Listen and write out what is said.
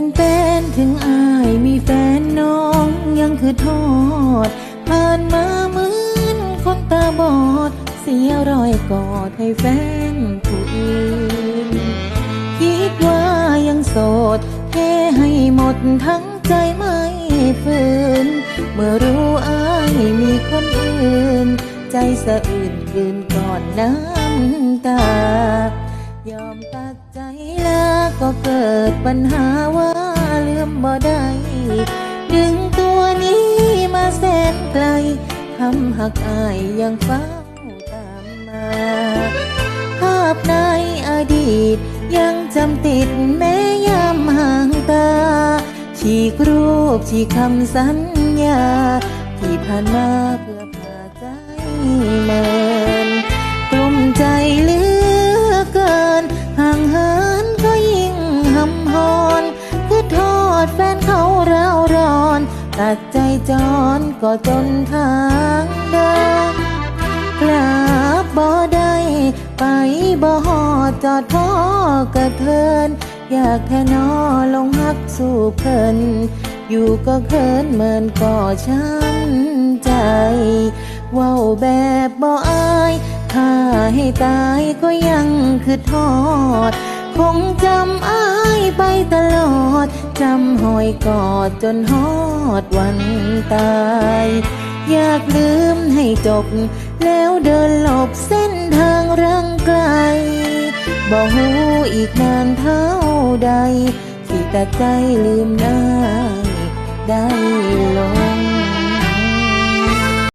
แบบเป็นถึงอายมีแฟนน้องยังคือทอดผ่านมาเหมือนคนตาบอด เสียรอยกอดให้แฟนผู้อื่นคิดว่ายังโสดเทให้หมดทั้งใจไม่ฝืน เมื่อรู้อายมีคนอื่น ใจสะอื่นคืนก่อนน้ำตา ยอมตัดใจลา ก็เกิดปัญหาว่าลืมบ่ได้ดึงตัวนี้มาแสนไกลคำหักอายยังเฝ้าตามมา ภาพในอดีต ยังจำติดแม้ยามห่างตา ฉีกรูปฉีกคำสัญญา ที่ผ่านมาเพื่อพาใจมิน ตัดใจจรก็จนทางเดินกลับบ่ได้ไปบ่หอดจอดพ่อกระเทิน อยากแค่นอลงฮักสู่เพิ่นอยู่ก็เขินเหมือนก่อช้ำใจเว้าแบบบ่อายถ้าให้ตายก็ยังคือทอด คงจำอายไปตลอด จำหอยกอดจนฮอดวันตาย อยากลืมให้จบ แล้วเดินหลบเส้นทางรังไกลบอกหูอีกนานเท่าใดที่ตัดใจลืมได้